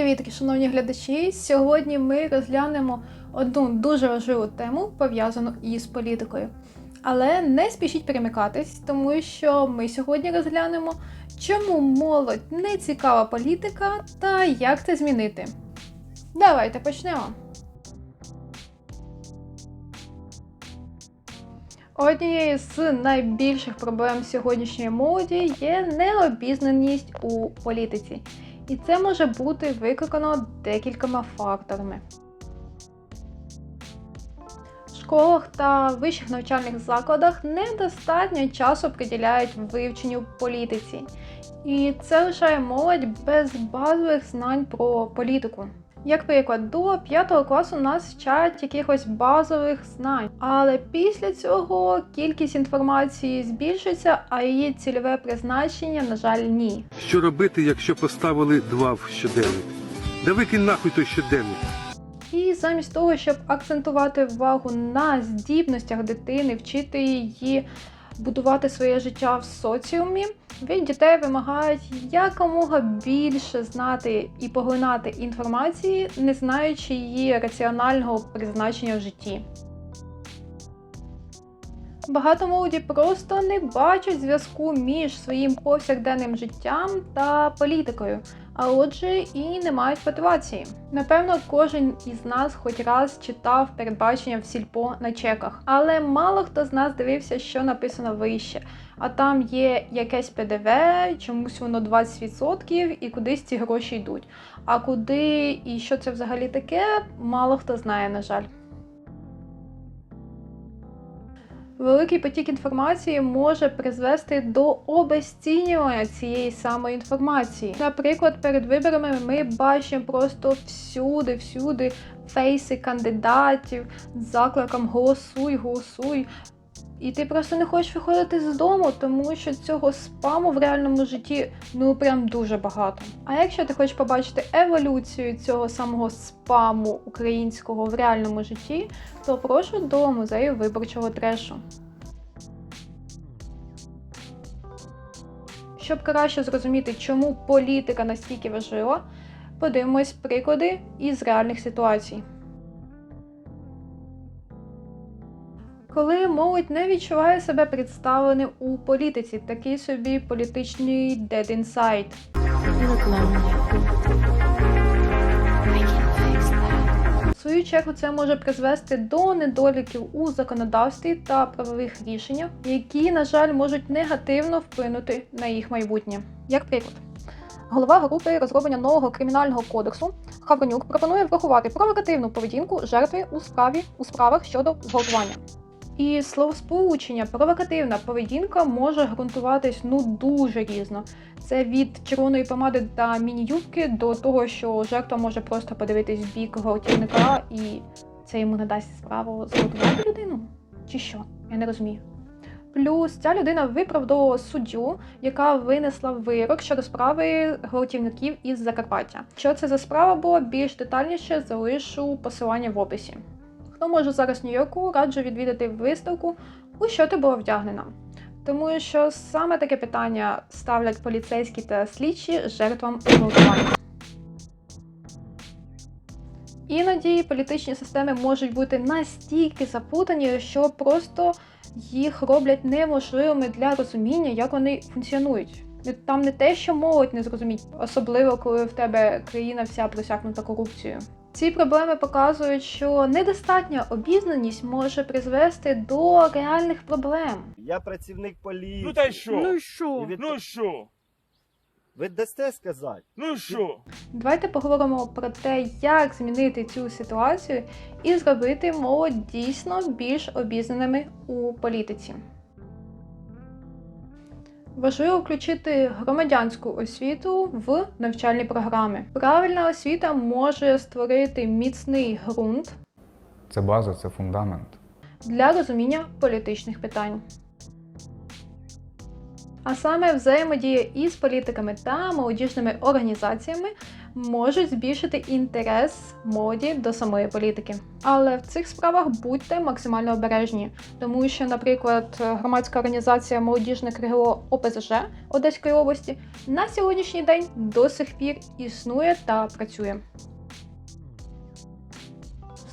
привіт, шановні глядачі! Сьогодні ми розглянемо одну дуже важливу тему, пов'язану із політикою. Але не спішіть перемикатись, тому що ми сьогодні розглянемо, чому молодь не цікава політика та як це змінити. Давайте почнемо. Однією з найбільших проблем сьогоднішньої молоді є необізнаність у політиці. І це може бути викликано декількома факторами. В школах та вищих навчальних закладах недостатньо часу приділяють вивченню політиці. І це лишає молодь без базових знань про політику. Як приклад, до 5 класу нас вчать якихось базових знань, але після цього кількість інформації збільшується, а її цільове призначення, на жаль, ні. Що робити, якщо поставили два в щоденник? Да викинь нахуй той щоденник. І замість того, щоб акцентувати увагу на здібностях дитини, вчити її будувати своє життя в соціумі, від дітей вимагають якомога більше знати і поглинати інформації, не знаючи її раціонального призначення в житті. Багато молоді просто не бачать зв'язку між своїм повсякденним життям та політикою, а отже, і не мають мотивації. Напевно, кожен із нас хоч раз читав передбачення в сільпо на чеках, але мало хто з нас дивився, що написано вище. А там є якесь ПДВ, чомусь воно 20% і кудись ці гроші йдуть. А куди і що це взагалі таке, мало хто знає, на жаль. Великий потік інформації може призвести до обезцінювання цієї самої інформації. Наприклад, перед виборами ми бачимо просто всюди, всюди фейси кандидатів з закликом голосуй, голосуй. І ти просто не хочеш виходити з дому, тому що цього спаму в реальному житті ну прям дуже багато. А якщо ти хочеш побачити еволюцію цього самого спаму українського в реальному житті, то прошу до музею виборчого трешу. Щоб краще зрозуміти, чому політика настільки важлива, подивимось приклади із реальних ситуацій. Коли молодь не відчуває себе представленим у політиці, такий собі політичний dead inside. В свою чергу це може призвести до недоліків у законодавстві та правових рішеннях, які, на жаль, можуть негативно вплинути на їх майбутнє. Як приклад, голова групи розроблення нового кримінального кодексу Хавронюк пропонує врахувати провокативну поведінку жертви у справі у справах щодо зґвалтування. І словосполучення провокативна поведінка може ґрунтуватись ну дуже різно. Це від червоної помади та міні-юбки до того, що жертва може просто подивитись в бік гвалтівника і це йому надасть справу зґвалтувати людину? Чи що? Я не розумію. Плюс ця людина виправдовувала суддю, яка винесла вирок щодо справи гвалтівників із Закарпаття. Що це за справа була більш детальніше, залишу посилання в описі. Хто може зараз Нью-Йорку, раджу відвідати виставку, у що ти була вдягнена. Тому що саме таке питання ставлять поліцейські та слідчі жертвам зґвалтування. Іноді політичні системи можуть бути настільки запутані, що просто їх роблять неможливими для розуміння, як вони функціонують. Там не те, що молодь не зрозуміть, особливо коли в тебе країна вся просякнута корупцією. Ці проблеми показують, що недостатня обізнаність може призвести до реальних проблем. Я працівник поліції. Ну та й що? І що? від- Ну що? Ви дасте сказати? Ну що? Давайте поговоримо про те, як змінити цю ситуацію і зробити молодь дійсно більш обізнаними у політиці. Важливо включити громадянську освіту в навчальні програми. Правильна освіта може створити міцний ґрунт Це база, це фундамент. для розуміння політичних питань. А саме взаємодія із політиками та молодіжними організаціями можуть збільшити інтерес молоді до самої політики. Але в цих справах будьте максимально обережні, тому що, наприклад, громадська організація Молодіжне крило ОПЗЖ Одеської області на сьогоднішній день до сих пір існує та працює.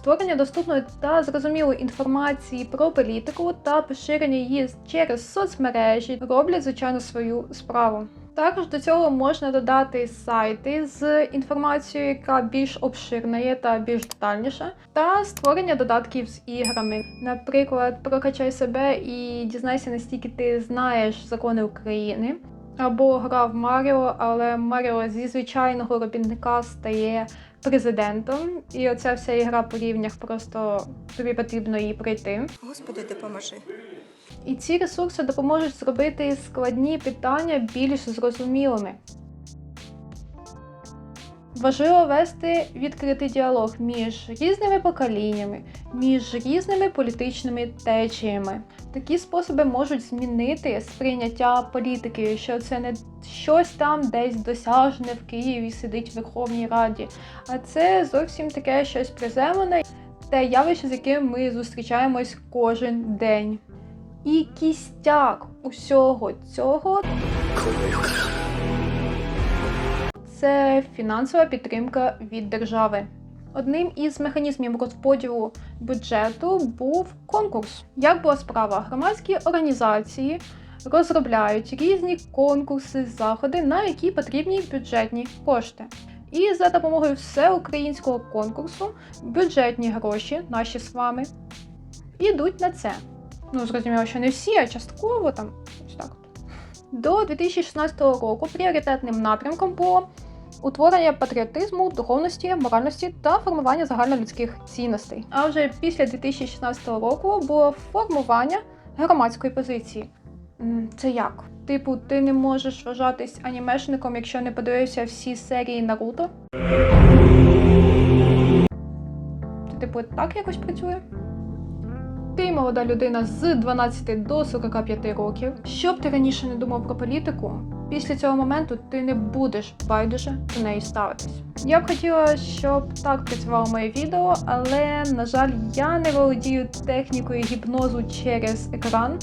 Створення доступної та зрозумілої інформації про політику та поширення її через соцмережі роблять звичайно свою справу. Також до цього можна додати сайти з інформацією, яка більш обширна є та більш детальніша, та створення додатків з іграми. Наприклад, прокачай себе і дізнайся, настільки ти знаєш закони України. Або гра в Маріо, але Маріо зі звичайного робітника стає президентом, і оця вся ігра по рівнях просто тобі потрібно її пройти. Господи, допоможи. І ці ресурси допоможуть зробити складні питання більш зрозумілими. Важливо вести відкритий діалог між різними поколіннями, між різними політичними течіями. Такі способи можуть змінити сприйняття політики, що це не щось там десь досяжне в Києві сидить в Верховній Раді, а це зовсім таке щось приземлене, те явище, з яким ми зустрічаємось кожен день. І кістяк усього цього це фінансова підтримка від держави. Одним із механізмів розподілу бюджету був конкурс. Як була справа? Громадські організації розробляють різні конкурси, заходи, на які потрібні бюджетні кошти. І за допомогою всеукраїнського конкурсу бюджетні гроші, наші з вами, йдуть на це. Ну, зрозуміло, що не всі, а частково там ось так. До 2016 року пріоритетним напрямком було утворення патріотизму, духовності, моральності та формування загальнолюдських цінностей. А вже після 2016 року було формування громадської позиції. Це як? Типу, ти не можеш вважатись анімешником, якщо не подивився всі серії Наруто? Це типу так якось працює? Ти молода людина з 12 до 45 років. Що б ти раніше не думав про політику, після цього моменту ти не будеш байдуже до неї ставитись. Я б хотіла, щоб так працювало моє відео, але на жаль, я не володію технікою гіпнозу через екран.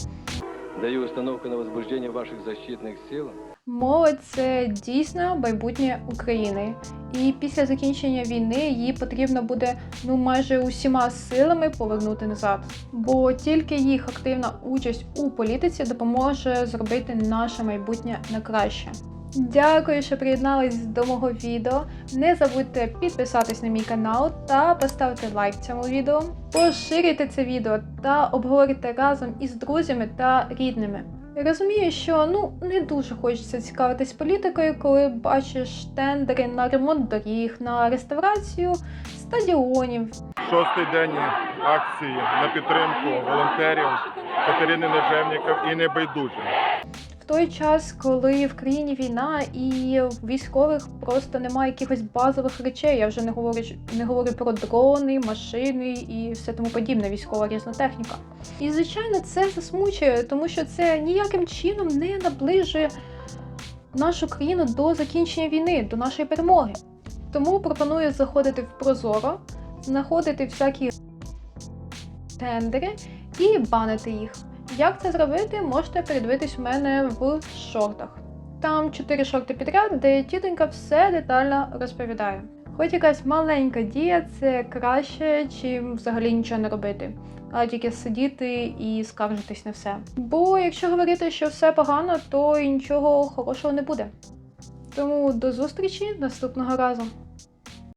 Даю установку на возбуждение ваших защитных сил. Молодь це дійсно майбутнє України, і після закінчення війни її потрібно буде ну майже усіма силами повернути назад. Бо тільки їх активна участь у політиці допоможе зробити наше майбутнє на краще. Дякую, що приєднались до мого відео. Не забудьте підписатись на мій канал та поставити лайк цьому відео, поширюйте це відео та обговорюйте разом із друзями та рідними. Розумію, що ну не дуже хочеться цікавитись політикою, коли бачиш тендери на ремонт доріг, на реставрацію стадіонів. Шостий день акції на підтримку волонтерів Катерини Нежевніков і небайдужих. Той час, коли в країні війна і військових просто немає якихось базових речей, я вже не говорю не говорю про дрони, машини і все тому подібне, військова різна техніка. І звичайно, це засмучує, тому що це ніяким чином не наближує нашу країну до закінчення війни, до нашої перемоги. Тому пропоную заходити в Прозоро, знаходити всякі тендери і банити їх. Як це зробити, можете передивитись у мене в шортах. Там 4 шорти підряд, де тітонька все детально розповідає. Хоч якась маленька дія це краще, чим взагалі нічого не робити, а тільки сидіти і скаржитись на все. Бо якщо говорити, що все погано, то і нічого хорошого не буде. Тому до зустрічі наступного разу.